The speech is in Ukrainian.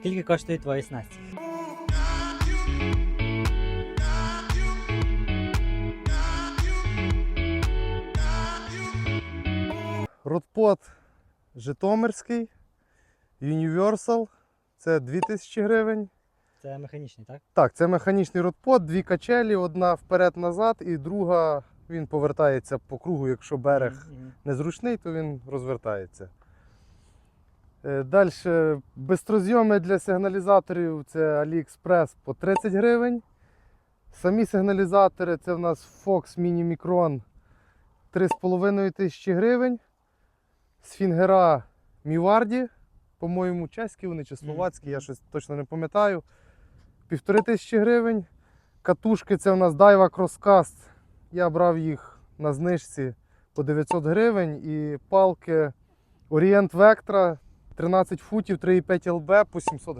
Скільки коштують твої снасті? Ротпот Житомирський, Universal. Це 2000 гривень. Це механічний, так? Так, це механічний ротпот, дві качелі, одна вперед-назад, і друга він повертається по кругу, якщо берег Мгм. незручний, то він розвертається. Далі бистрозйоми для сигналізаторів це AliExpress по 30 гривень. Самі сигналізатори це в нас Fox Mini Micron 3,5 тисячі гривень. З фінгера Міварді, по-моєму, чеські вони чи словацькі, я щось точно не пам'ятаю. Півтори тисячі гривень. Катушки це у нас Daiwa Crosscast. Я брав їх на знижці по 900 гривень. І палки Orient Vectra 13 футів 3,5 ЛБ по 700